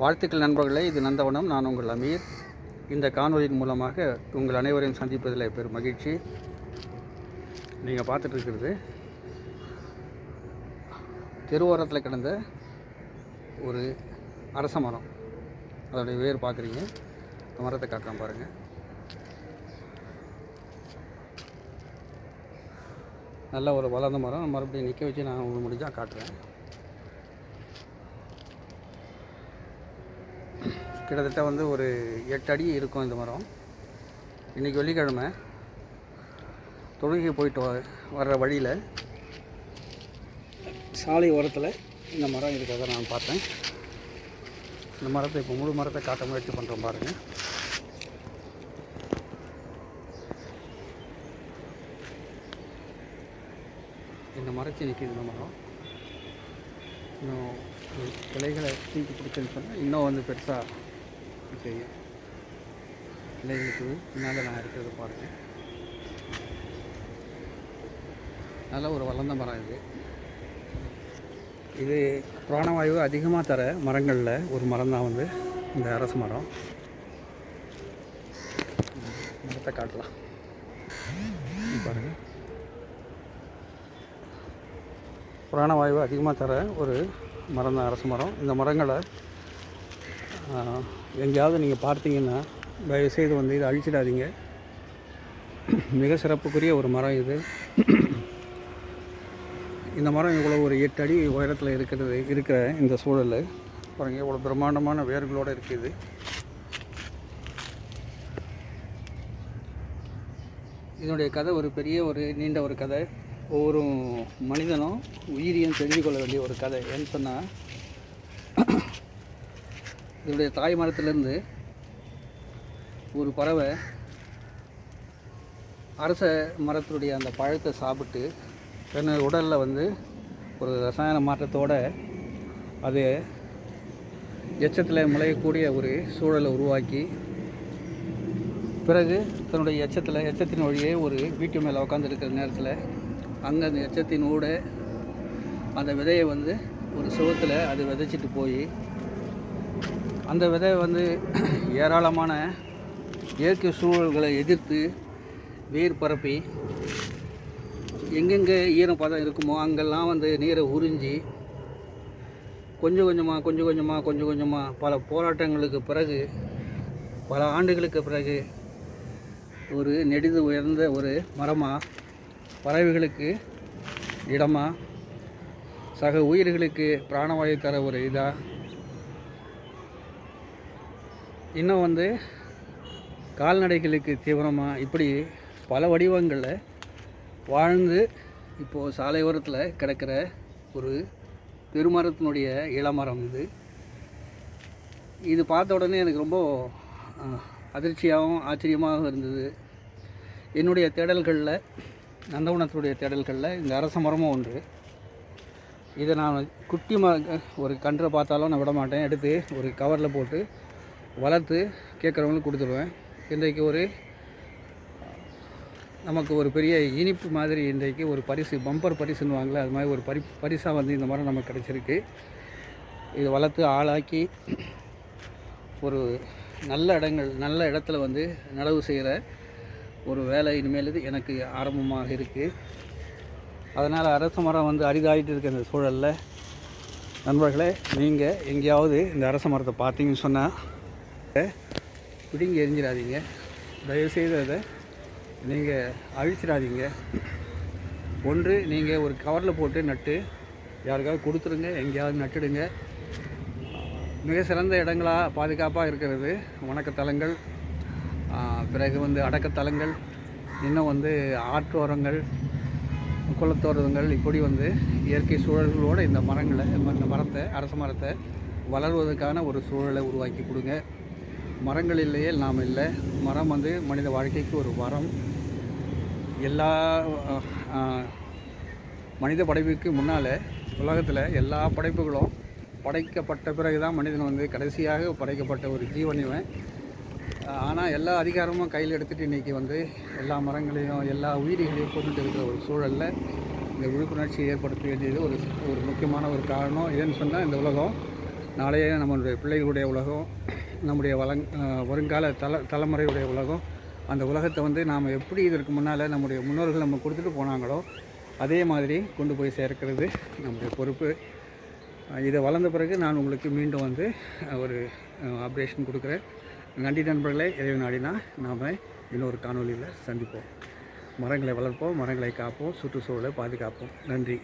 வாழ்த்துக்கள் நண்பர்களே இது நந்தவனம். நான் உங்கள் அமீர். இந்த காணொலியின் மூலமாக உங்கள் அனைவரையும் சந்திப்பதில் பெரும் மகிழ்ச்சி. நீங்கள் பார்த்துட்டு இருக்கிறது தெருவோரத்தில் கிடந்த ஒரு அரச மரம். அதோடைய வேர் பார்க்குறீங்க. அந்த மரத்தை காட்டுறேன் பாருங்கள் நல்ல ஒரு வளர்ந்த மரம். மறுபடியும் நிற்க வச்சு நான் உங்களுக்கு முடிஞ்சால் காட்டுறேன். கிட்டத்தட்ட வந்து ஒரு எட்டு அடி இருக்கும் இந்த மரம். இன்றைக்கி வெள்ளிக்கிழமை. தொழுகை போயிட்டு வர்ற வழியில் சாலை ஓரத்தில் இந்த மரம் இருக்கிறத நான் பார்த்தேன். இந்த மரத்தை இப்போ முழு மரத்தை காட்ட முயற்சி பண்ணுறோம் பாருங்கள் இந்த மரத்தை நிற்கிது இந்த மரம். இன்னும் கிளைகளை தூக்கி பிடிச்சுன்னு சொன்னால் இன்னும் வந்து பெருசாக தெரியும் கிளைகளுக்கு முன்னால் நான் இருக்கிறத பாருங்கள் நல்ல ஒரு வளர்ந்த மரம் இது. இது பிராணவாயு அதிகமாக தர மரங்களில் ஒரு மரம் தான் வந்து இந்த அரசு மரம். மரத்தை காட்டலாம். பாருங்கள் பிராணவாயு அதிகமாக தர ஒரு மரம் தான் அரசு மரம். இந்த மரங்களை எங்கேயாவது நீங்கள் பார்த்தீங்கன்னா தயவுசெய்து வந்து இதை அழிச்சிடாதீங்க. மிக சிறப்புக்குரிய ஒரு மரம் இது. இந்த மரம் இவ்வளோ ஒரு எட்டு அடி உயரத்தில் இருக்கிறது இருக்கிற இந்த சூழல். பாருங்கள் இவ்வளோ பிரம்மாண்டமான வேர்களோடு இருக்குது. இதனுடைய கதை ஒரு பெரிய ஒரு நீண்ட ஒரு கதை. ஒவ்வொரு மனிதனும் உயிரியும் தெரிந்து கொள்ள வேண்டிய ஒரு கதை. ஏன்னு சொன்னால் இதனுடைய தாய் மரத்துலேருந்து ஒரு பறவை அரச மரத்தினுடைய அந்த பழத்தை சாப்பிட்டு தன்னுடைய உடலில் வந்து ஒரு ரசாயன மாற்றத்தோட அது எச்சத்தில் முளையக்கூடிய ஒரு சூழலை உருவாக்கி பிறகு தன்னுடைய எச்சத்தில் எச்சத்தின் வழியே ஒரு வீட்டு மேலே உட்காந்துருக்கிற நேரத்தில் அங்கே அந்த எச்சத்தின் ஊட அந்த விதையை வந்து ஒரு சுவத்தில் அது விதைச்சிட்டு போய் அந்த விதை வந்து ஏராளமான இயற்கை சூழல்களை எதிர்த்து வேர் பரப்பி எங்கெங்கே ஈரப்பதம் இருக்குமோ அங்கெல்லாம் வந்து நீரை உறிஞ்சி கொஞ்சம் கொஞ்சமாக கொஞ்சம் கொஞ்சமாக கொஞ்சம் கொஞ்சமாக பல போராட்டங்களுக்கு பிறகு பல ஆண்டுகளுக்கு பிறகு ஒரு நெடிது உயர்ந்த ஒரு மரமாக பறவைகளுக்கு இடமாக சக உயிர்களுக்கு பிராணவாயு தர ஒரு இதாக இன்னும் வந்து கால்நடைகளுக்கு தீவிரமாக இப்படி பல வடிவங்களில் வாழ்ந்து இப்போது சாலை ஓரத்தில் கிடக்கிற ஒரு பெருமரத்தினுடைய இளமரம் இது. இது பார்த்த உடனே எனக்கு ரொம்ப அதிர்ச்சியாகவும் ஆச்சரியமாகவும் இருந்தது. என்னுடைய தேடல்களில் நந்தவனத்துடைய தேடல்களில் இந்த அரச மரமும் ஒன்று. இதை நான் குட்டி ம ஒரு கன்றை பார்த்தாலும் நான் விட மாட்டேன் எடுத்து ஒரு கவரில் போட்டு வளர்த்து கேட்குறவங்களுக்கு கொடுத்துருவேன். இன்றைக்கு ஒரு நமக்கு ஒரு பெரிய இனிப்பு மாதிரி இன்றைக்கு ஒரு பரிசு பம்பர் பரிசுன்னுவாங்களே அது மாதிரி ஒரு பரி பரிசாக வந்து இந்த மரம் நமக்கு கிடச்சிருக்கு. இது வளர்த்து ஆளாக்கி ஒரு நல்ல இடங்கள் நல்ல இடத்துல வந்து நடவு செய்கிற ஒரு வேலை இனிமேல் இது எனக்கு ஆரம்பமாக இருக்குது அதனால் அரச மரம் வந்து அரிதாகிட்டு இருக்க இந்த சூழலில். நண்பர்களே நீங்கள் எங்கேயாவது இந்த அரச மரத்தை பார்த்தீங்கன்னு சொன்னால் பிடிங்கி எரிஞ்சிடாதீங்க. தயவுசெய்து அதை நீங்கள் அழிச்சிடாதீங்க. ஒன்று நீங்கள் ஒரு கவரில் போட்டு நட்டு யாருக்காவது கொடுத்துருங்க எங்கேயாவது நட்டுடுங்க. மிக சிறந்த இடங்களாக பாதுகாப்பாக இருக்கிறது. வணக்கத்தலங்கள். பிறகு வந்து அடக்கத்தலங்கள். இன்னும் வந்து ஆற்றோரங்கள் குளத்தோரங்கள் இப்படி வந்து இயற்கை சூழல்களோடு இந்த மரங்களை இந்த மரத்தை அரச மரத்தை வளர்வதற்கான ஒரு சூழலை உருவாக்கி கொடுங்க. மரங்கள் இல்லையே நாம் இல்லை. மரம் வந்து மனித வாழ்க்கைக்கு ஒரு வரம். எல்லா மனித படைப்புக்கு முன்னால் உலகத்தில் எல்லா படைப்புகளும் படைக்கப்பட்ட பிறகு தான் மனிதன் வந்து கடைசியாக படைக்கப்பட்ட ஒரு ஜீவன் இவன். ஆனால் எல்லா அதிகாரமும் கையில் எடுத்துகிட்டு இன்றைக்கி வந்து எல்லா மரங்களையும் எல்லா உயிரிகளையும் கொண்டுட்டு இருக்கிற ஒரு சூழலில் இந்த விழிப்புணர்ச்சி ஏற்படுத்த வேண்டியது ஒரு ஒரு முக்கியமான ஒரு காரணம். ஏன்னு சொன்னால் இந்த உலகம் நாளைய நம்மளுடைய பிள்ளைகளுடைய உலகம் நம்முடைய வளங் வருங்கால தல தலைமுறையுடைய உலகம் அந்த உலகத்தை வந்து நாம் எப்படி இதற்கு முன்னால் நம்முடைய முன்னோர்கள் நம்ம கொடுத்துட்டு போனாங்களோ அதே மாதிரி கொண்டு போய் சேர்க்கிறது நம்முடைய பொறுப்பு. இதை வளர்ந்த பிறகு நான் உங்களுக்கு மீண்டும் வந்து ஒரு அப்டேஷன் கொடுக்குறேன். நன்றி நண்பர்களே இறைவன் நாடினா நாம் இன்னொரு காணொளியில் சந்திப்போம். மரங்களை வளர்ப்போம் மரங்களை காப்போம் சுற்றுச்சூழலை பாதுகாப்போம். நன்றி.